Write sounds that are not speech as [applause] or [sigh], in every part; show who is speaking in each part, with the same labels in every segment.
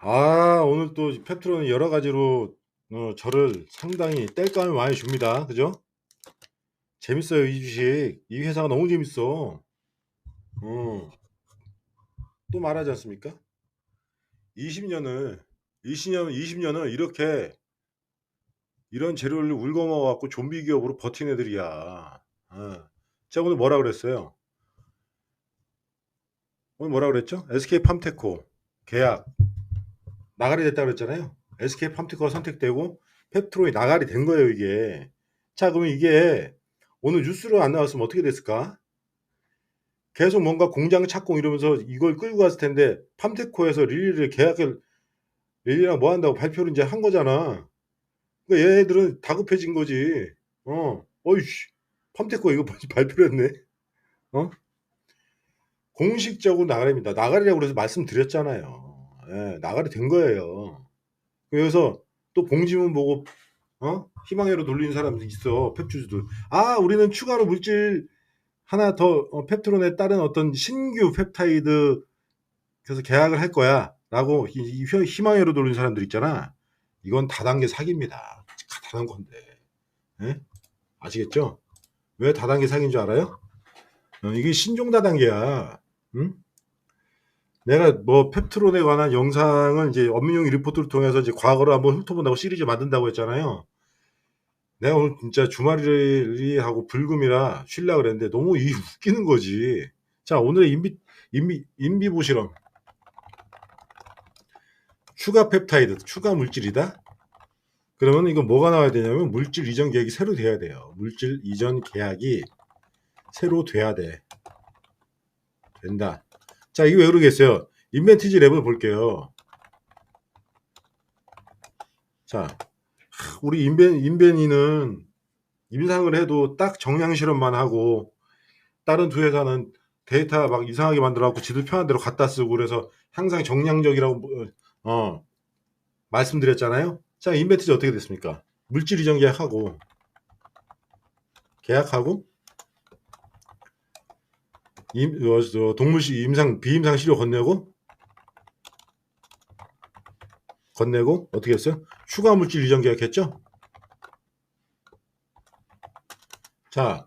Speaker 1: 아 오늘 또 페트로는 여러 가지로 어 저를 상당히 땔감을 많이 줍니다. 그죠? 재밌어요 이 주식. 이 회사가 너무 재밌어. 어. 또 말하지 않습니까? 20 년을 20년 20 년을 이렇게 이런 재료를 울거먹어 갖고 좀비 기업으로 버틴 애들이야. 어. 제가 오늘 뭐라 그랬어요? 오늘 뭐라 그랬죠? SK팜테코 계약 나가리 됐다 그랬잖아요. SK팜테코가 선택되고 페트로이 나가리 된 거예요, 이게. 자, 그러면 이게 오늘 뉴스로 안 나왔으면 어떻게 됐을까? 계속 뭔가 공장 착공 이러면서 이걸 끌고 갔을 텐데 팜테코에서 릴리를 계약을 릴리랑 뭐 한다고 발표를 이제 한 거잖아. 그러니까 얘네들은 다급해진 거지. 어, 어이씨, 팜테코 이거 [laughs] 발표를 했네. 어? 공식적으로 나가리입니다. 나가리라고 그래서 말씀드렸잖아요. 예, 나가리 된 거예요. 그래서 또 공지문 보고 어? 희망회로 돌리는 사람도 있어. 펩주주들. 아, 우리는 추가로 물질 하나 더 어, 펩트론에 따른 어떤 신규 펩타이드 그래서 계약을 할이 희- 희망회로 돌리는 사람들 있잖아. 이건 다단계 사기입니다. 다단한 건데. 예? 아시겠죠? 왜 다단계 사기인 줄 알아요? 어, 이게 신종 다단계야. 응? 내가 뭐 펩트론에 관한 영상을 이제 엄민용 리포트를 통해서 이제 과거를 한번 훑어본다고 시리즈 만든다고 했잖아요. 내가 오늘 진짜 주말이 하고 불금이라 쉴라 그랬는데 너무 이 [laughs] 웃기는 거지. 자, 오늘의 인비 인비 인비보 실험. 추가 펩타이드, 추가 물질이다. 그러면 이거 뭐가 나와야 되냐면 물질 이전 계약이 새로 돼야 돼요. 물질 이전 계약이 새로 돼야 돼. 된다. 자, 이게 왜 그러겠어요? 인벤티지 랩을 볼게요. 자, 하, 우리 인벤, 인벤이는 임상을 해도 딱 정량 실험만 하고 다른 두 회사는 데이터 막 이상하게 만들어갖고 지들 편한 대로 갖다 쓰고 그래서 항상 정량적이라고 뭐, 어 말씀드렸잖아요. 자, 인벤티지 어떻게 됐습니까? 물질 이전 계약하고 계약하고 임, 어, 저, 동물시 임상 비임상 시료 건네고 건네고 어떻게 했어요? 추가 물질 이전 계약했죠? 자,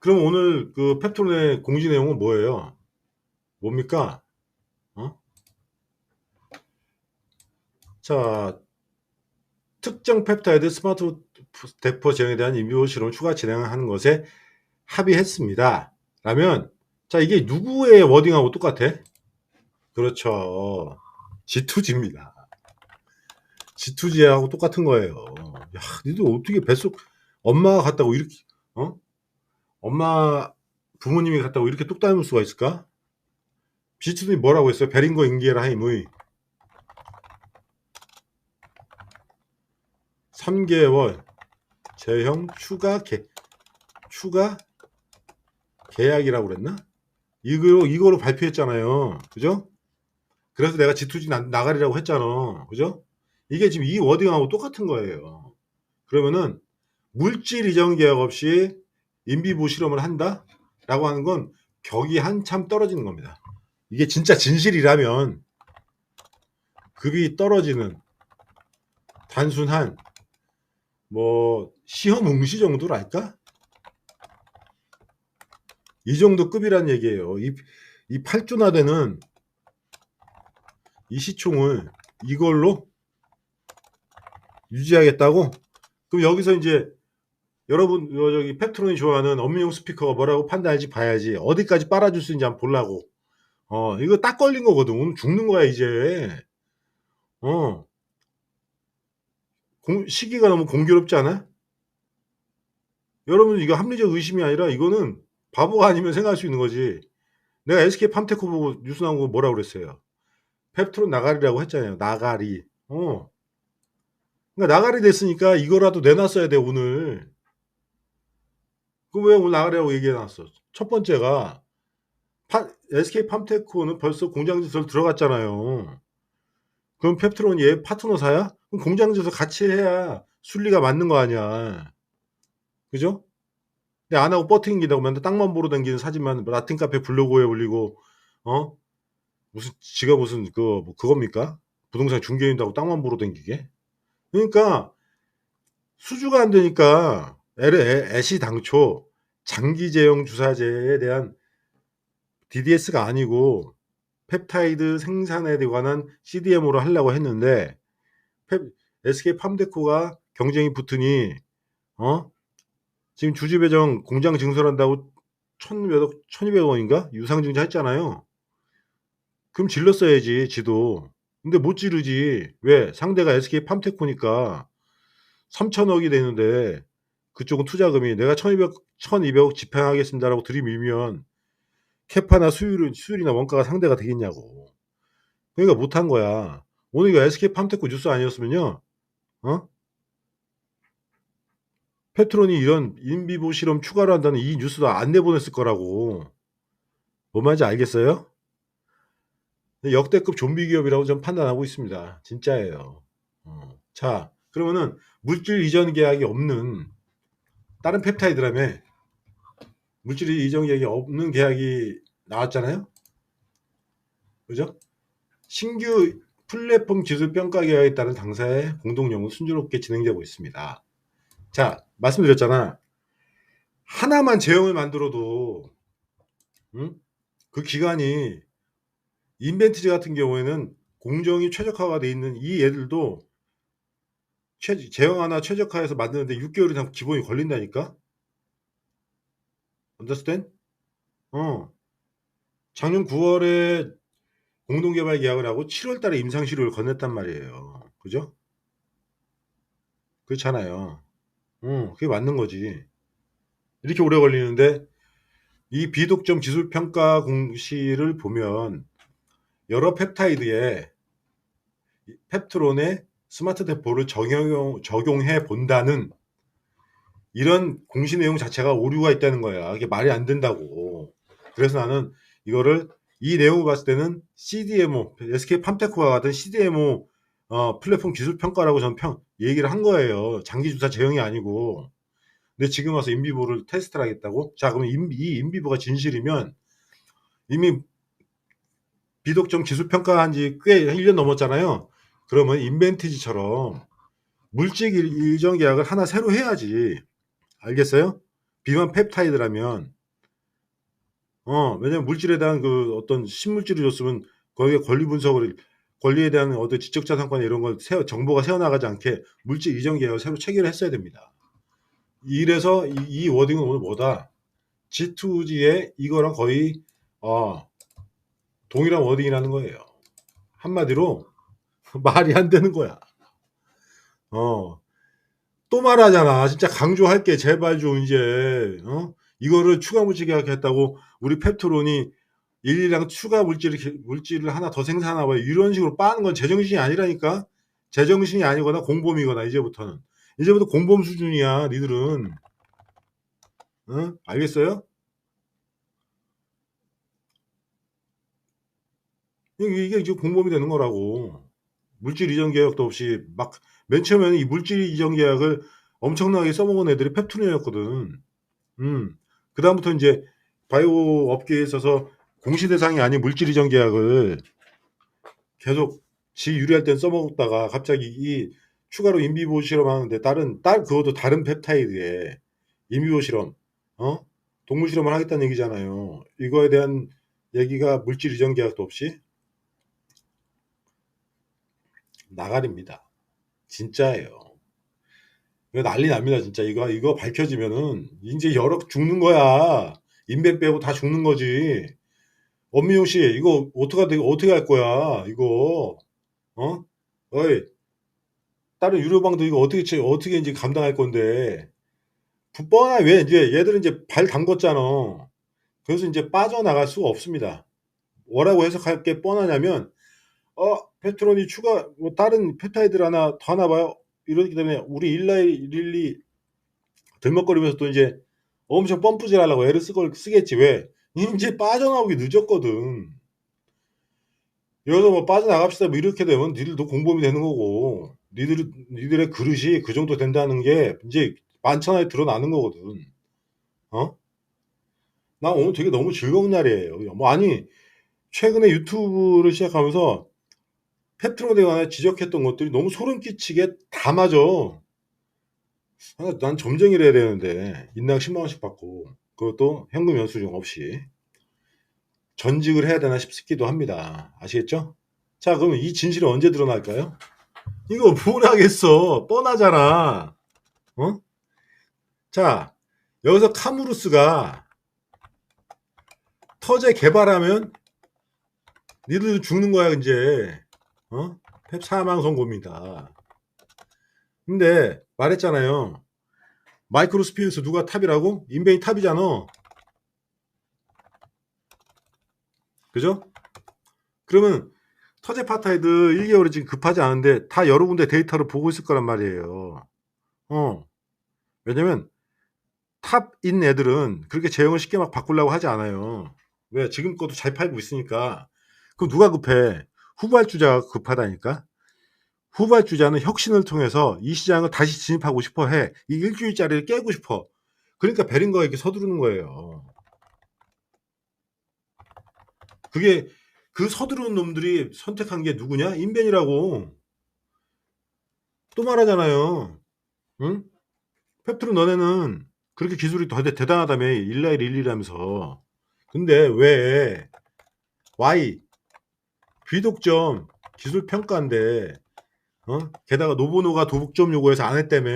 Speaker 1: 그럼 오늘 그 펩톤의 공지 내용은 뭐예요? 뭡니까? 어? 자, 특정 펩타이드 스마트 대포 제형에 대한 인비오 실험 추가 진행하는 것에 합의했습니다. 라면 자 이게 누구의 워딩하고 똑같아? 그렇죠. G2G입니다. G2G하고 똑같은 거예요. 야, 니들 어떻게 뱃속 엄마가 갔다고 이렇게 어? 엄마 부모님이 갔다고 이렇게 똑 닮을 수가 있을까? G2G 뭐라고 했어요? 베링거 인기에라 하임의 3개월 제형 추가 개 추가 계약이라고 그랬나? 이거로 이거로 발표했잖아요. 그죠? 그래서 내가 G2G 나, 나가리라고 했잖아. 그죠? 이게 지금 이 워딩하고 똑같은 거예요. 그러면은 물질 이전 계약 없이 인비보 실험을 한다? 라고 하는 건 격이 한참 떨어지는 겁니다. 이게 진짜 진실이라면 급이 떨어지는 단순한 뭐 시험 응시 정도랄까? 이 정도 급이란 얘기예요. 이, 이 8조나 되는 이 시총을 이걸로 유지하겠다고? 그럼 여기서 이제 여러분 어, 저기 펩트론이 좋아하는 엄미용 스피커가 뭐라고 판단할지 봐야지 어디까지 빨아줄 수 있는지 한번 보려고 어 이거 딱 걸린 거거든 오늘 죽는 거야 이제 어 공- 시기가 너무 공교롭지 않아? 여러분 이거 합리적 의심이 아니라 이거는 바보가 아니면 생각할 수 있는 거지 내가 SK 팜테코 보고 뉴스 나온 거 뭐라고 그랬어요 펩트론 나가리라고 했잖아요 나가리 어 그러니까 나가리 됐으니까 이거라도 내놨어야 돼 오늘 그럼 왜 오늘 나가리라고 얘기해놨어? 첫 번째가 파- SK 팜테코는 벌써 공장지설 들어갔잖아요. 그럼 펩트론이 얘 파트너사야? 그럼 공장지설 같이 해야 순리가 맞는 거 아니야. 그죠? 근데 안 하고 버팅긴다고 맨날 땅만 보러 다니는 사진만 라틴 카페 블로그에 올리고 어 무슨 지가 무슨 그 뭐 그겁니까? 부동산 중개인다고 땅만 보러 댕기게? 그러니까 수주가 안 되니까 애- 애시 당초 장기 제형 주사제에 대한 DDS가 아니고 펩타이드 생산에 관한 CDMO로 하려고 했는데 펩- SK 팜데코가 경쟁이 붙으니 어 지금 주주 배정 공장 증설한다고 천 몇억 1200원인가 유상증자 했잖아요. 그럼 질렀어야지 지도. 근데 못 지르지. 왜? 상대가 SK 팜테코니까 3천억이 되는데 그쪽은 투자금이 내가 1200, 1200억 집행하겠습니다라고 들이밀면 캐파나 수율은 수율이나 원가가 상대가 되겠냐고. 그러니까 못한 거야. 오늘 이거 SK 팜테코 뉴스 아니었으면요. 어? 페트론이 이런 인비보 실험 추가로 한다는 이 뉴스도 안 내보냈을 거라고. 뭔 말인지 알겠어요? 역대급 좀비 기업이라고 좀 판단하고 있습니다. 진짜예요. 어. 자, 그러면은 물질 이전 계약이 없는 다른 펩타이드라며 물질 이전 계약이 없는 계약이 나왔잖아요. 그죠? 신규 플랫폼 기술 평가 계약에 따른 당사의 공동 연구 순조롭게 진행되고 있습니다. 자, 말씀드렸잖아. 하나만 제형을 만들어도 응? 그 기간이 인벤트리 같은 경우에는 공정이 최적화가 돼 있는 이 애들도 최, 제형 하나 최적화해서 만드는데 6개월이 다 기본이 걸린다니까? understand? 어. 작년 9월에 공동개발 계약을 하고 7월 달에 임상시료를 건넸단 말이에요. 그죠? 그렇잖아요. 어, 그게 맞는 거지. 이렇게 오래 걸리는데 이 비독점 기술 평가 공시를 보면 여러 펩타이드에 펩트론의 스마트 대포를 적용, 적용해 본다는 이런 공시 내용 자체가 오류가 있다는 거야. 이게 말이 안 된다고. 그래서 나는 이거를 이 내용을 봤을 때는 CDMO, SK 팜테코와 같은 CDMO 어, 플랫폼 기술 평가라고 저는 평, 얘기를 한 거예요. 장기 주사 제형이 아니고. 근데 지금 와서 인비보를 테스트를 하겠다고? 자, 그러면 인, 이 인비보가 진실이면 이미 비독점 기술 평가한 지 꽤 1년 넘었잖아요. 그러면 인벤티지처럼 물질 일정 계약을 하나 새로 해야지. 알겠어요? 비만 펩타이드라면 어, 왜냐면 물질에 대한 그 어떤 신물질을 줬으면 거기에 권리 분석을 권리에 대한 어떤 지적자산권 이런 걸 세워, 정보가 새어나가지 않게 물질 이전 계약을 새로 체결을 했어야 됩니다. 이래서 이, 이 워딩은 오늘 뭐다? G2G에 이거랑 거의 어, 동일한 워딩이라는 거예요. 한마디로 [laughs] 말이 안 되는 거야. 어. 또 말하잖아. 진짜 강조할게. 제발 좀 이제 어? 이거를 추가 물질 계약했다고 우리 펩트론이 일이랑 추가 물질을 물질을 하나 더 생산하고 이런 식으로 빠는 건 제정신이 아니라니까. 제정신이 아니거나 공범이거나 이제부터는 이제부터 공범 수준이야. 니들은 응? 알겠어요? 이게 이제 공범이 되는 거라고. 물질 이전 계약도 없이 막 맨 처음에는 이 물질 이전 계약을 엄청나게 써먹은 애들이 펩툰이었거든. 음. 그다음부터 이제 바이오 업계에 있어서 공시 대상이 아닌 물질 이전 계약을 계속 지 유리할 땐 써먹다가 갑자기 이 추가로 인비보 실험하는데 다른 딸 그것도 다른 펩타이드에 인비보 실험 어 동물 실험을 하겠다는 얘기잖아요. 이거에 대한 얘기가 물질 이전 계약도 없이 나가립니다. 진짜예요. 이거 난리 납니다, 진짜. 이거, 이거 밝혀지면은, 이제 여러 죽는 거야. 인벤 빼고 다 죽는 거지. 엄미용 씨, 이거 어떻게, 어떻게 할 거야, 이거. 어? 어이. 다른 유료방도 이거 어떻게, 치- 어떻게 이제 감당할 건데. 부- 뻔하, 왜, 이제 얘들은 이제 발 담궜잖아. 그래서 이제 빠져나갈 수가 없습니다. 뭐라고 해석할 게 뻔하냐면, 어, 페트론이 추가, 뭐 다른 펩타이드 하나 더 하나 봐요. 이러기 때문에 우리 일라이 릴리 들먹거리면서 또 이제 엄청 펌프질 하려고 애를 쓰걸, 쓰겠지. 왜? 이제 빠져나오기 늦었거든. 여기서 뭐 빠져나갑시다. 뭐 이렇게 되면 니들도 공범이 되는 거고, 니들, 니들의 그릇이 그 정도 된다는 게 이제 만천하에 드러나는 거거든. 어? 나 오늘 되게 너무 즐거운 날이에요. 뭐, 아니, 최근에 유튜브를 시작하면서 페트론에 관해 지적했던 것들이 너무 소름 끼치게 다 맞아. 아, 난 점쟁이를 해야 되는데 인당 10만 원씩 받고 그것도 현금 연수증 없이 전직을 해야 되나 싶기도 합니다. 아시겠죠? 자, 그럼 이 진실이 언제 드러날까요? 이거 뭘 하겠어? 뻔하잖아. 어? 자, 여기서 카무루스가 터제 개발하면 니들 죽는 거야, 이제. 어? 펩 사망 선고입니다. 근데 말했잖아요. 마이크로 스피어스 누가 탑이라고? 인벤이 탑이잖아. 그죠? 그러면 터제 파타이드 1개월이 지금 급하지 않은데 다 여러 군데 데이터를 보고 있을 거란 말이에요. 어. 왜냐면 탑인 애들은 그렇게 제형을 쉽게 막 바꾸려고 하지 않아요. 왜? 지금 것도 잘 팔고 있으니까. 그럼 누가 급해? 후발주자가 급하다니까? 후발주자는 혁신을 통해서 이 시장을 다시 진입하고 싶어 해. 이 일주일짜리를 깨고 싶어. 그러니까 이렇게 서두르는 거예요. 그게 그 서두르는 놈들이 선택한 게 누구냐? 인벤이라고. 또 말하잖아요. 응? 펩트로 너네는 그렇게 기술이 더 대- 대단하다며 1라일 1이라면서 근데 왜 Y 귀독점 기술 평가인데 어? 게다가 노보노가 도북점 요구해서 안 했다며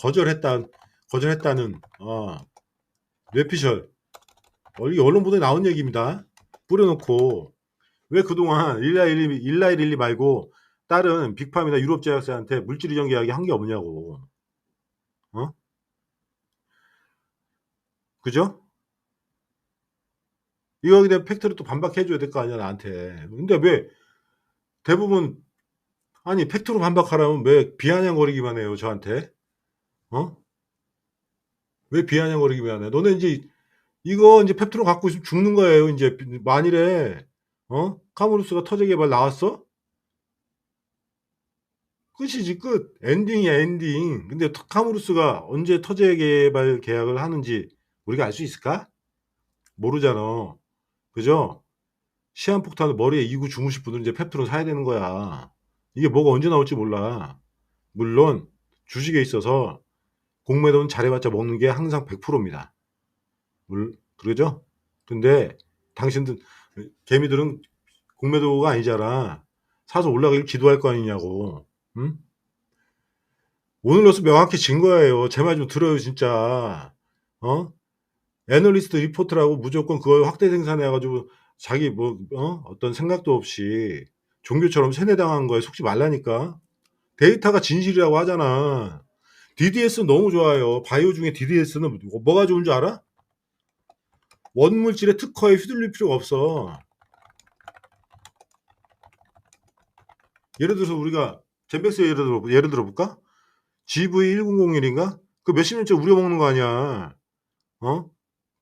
Speaker 1: 거절했다 거절했다는 어 뇌피셜 어, 이게 언론 보도에 나온 얘기입니다 뿌려놓고 왜 그동안 1라일 1, 1라일 1리 말고 다른 빅팜이나 유럽 제약사한테 물질 이전 계약이 한 게 없냐고 어? 그죠? 이거에 대한 팩트를 또 반박해줘야 될 거 아니야 나한테. 근데 왜 대부분 아니 팩트로 반박하라면 왜 비아냥거리기만 해요 저한테? 어? 왜 비아냥거리기만 해? 너네 이제 이거 이제 팩트로 갖고 있으면 죽는 거예요. 이제 만일에 어 카무루스가 터제 개발 나왔어? 끝이지 끝 엔딩이야 엔딩. 근데 터- 카무루스가 언제 터제 개발 계약을 하는지 우리가 알 수 있을까? 모르잖아. 그죠? 시한폭탄을 머리에 이고 주무실 분들은 이제 펩트론 사야 되는 거야. 이게 뭐가 언제 나올지 몰라. 물론 주식에 있어서 공매도는 잘해봤자 먹는 게 항상 100%입니다. 물 그러죠? 근데 당신들 개미들은 공매도가 아니잖아. 사서 올라가길 기도할 거 아니냐고. 응? 오늘로서 명확히 진 거예요. 제 말 좀 들어요, 진짜. 어? 애널리스트 리포트라고 무조건 그걸 확대 생산해가지고 자기 뭐, 어? 어떤 생각도 없이 종교처럼 세뇌당한 거에 속지 말라니까. 데이터가 진실이라고 하잖아. DDS 너무 좋아요. 바이오 중에 DDS는 뭐가 좋은 줄 알아? 원물질의 특허에 휘둘릴 필요가 없어. 예를 들어서 우리가 젠백스 예를 들어 예를 들어 볼까? GV1001인가? 그 몇십 년째 우려 먹는 거 아니야. 어?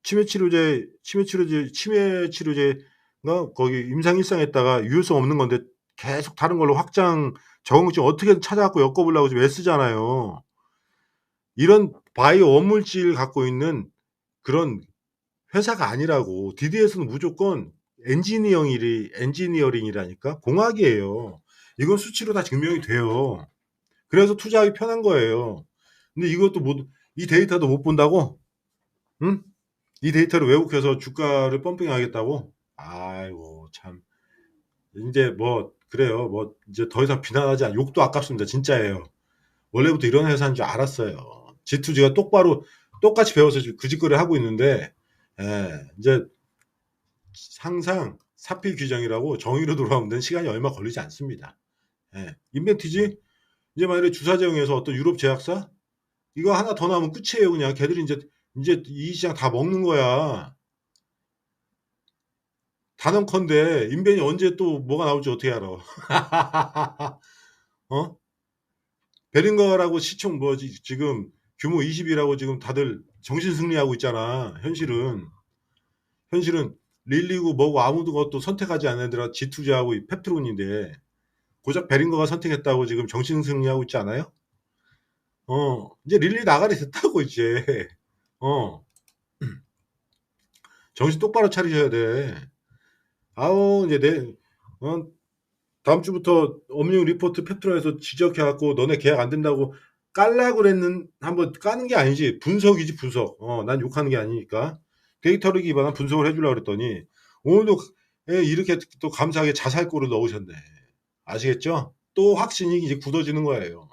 Speaker 1: 치매 치료제, 치매 치료제, 치매 치료제가 거기 임상 일상했다가 유효성 없는 건데 계속 다른 걸로 확장 적응증 어떻게든 찾아갖고 엮어보려고 지금 애쓰잖아요. 이런 바이오 원물질 갖고 있는 그런 회사가 아니라고. DDS는 무조건 엔지니어링이, 엔지니어링이라니까? 공학이에요. 이건 수치로 다 증명이 돼요. 그래서 투자하기 편한 거예요. 근데 이것도 못, 이 데이터도 못 본다고? 응? 이 데이터를 왜곡해서 주가를 펌핑 하겠다고? 아이고, 참. 이제 뭐, 그래요. 뭐, 이제 더 이상 비난하지 않, 욕도 아깝습니다. 진짜예요. 원래부터 이런 회사인 줄 알았어요. G2G가 똑바로, 똑같이 배워서 그 짓거리 하고 있는데, 예, 이제 항상 사필 규정이라고 정의로 돌아오는 시간이 얼마 걸리지 않습니다. 예, 인벤티지 이제 만약에 주사제형에서 어떤 유럽 제약사 이거 하나 더 나오면 끝이에요. 그냥 걔들이 이제 이제 이 시장 다 먹는 거야. 단언컨대 인벤이 언제 또 뭐가 나올지 어떻게 알아? [laughs] 어? 베링거라고 시총 뭐지 지금 규모 20이라고 지금 다들 정신 승리하고 있잖아. 현실은 현실은 릴리고 뭐고 아무도 것도 선택하지 않는 애들아 지투자하고 이 펩트론인데 고작 베링거가 선택했다고 지금 정신 승리하고 있지 않아요? 어 이제 릴리 나가리 됐다고 이제 어 [clears throat] 정신 똑바로 차리셔야 돼. 아우 이제 내 어? 다음 주부터 업무 리포트 펩트론에서 지적해갖고 너네 계약 안 된다고 깔라 그랬는 한번 까는 게 아니지 분석이지 분석. 어, 난 욕하는 게 아니니까 데이터를 기반한 분석을 해주려고 그랬더니 오늘도 예, 이렇게 또 감사하게 자살골을 넣으셨네. 아시겠죠? 또 확신이 이제 굳어지는 거예요.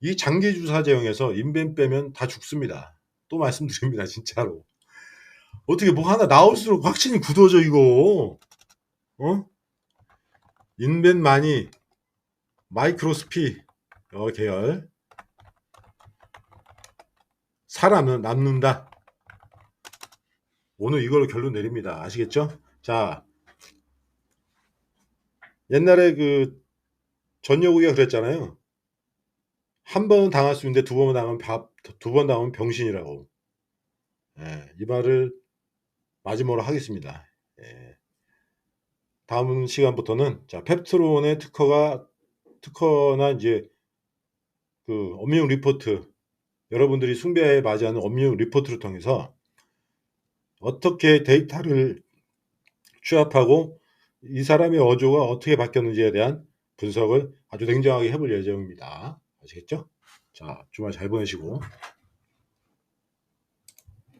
Speaker 1: 이 장기 주사 제형에서 인벤 빼면 다 죽습니다. 또 말씀드립니다, 진짜로. 어떻게 뭐 하나 나올수록 확신이 굳어져 이거. 어? 인벤 많이 마이크로스피 어, 계열 사람은 남는다. 오늘 이걸로 결론 내립니다. 아시겠죠? 자, 옛날에 그 전여국이가 그랬잖아요. 한 번은 당할 수 있는데 두 번 당하면 두번 당하면 병신이라고. 예, 이 말을 마지막으로 하겠습니다. 예. 다음 시간부터는 자 펩트론의 특허가 특허나 이제 그 업무 리포트 여러분들이 숭배에 맞이하는 업무 리포트를 통해서 어떻게 데이터를 취합하고 이 사람의 어조가 어떻게 바뀌었는지에 대한 분석을 아주 냉정하게 해볼 예정입니다. 아시겠죠? 자, 주말 잘 보내시고.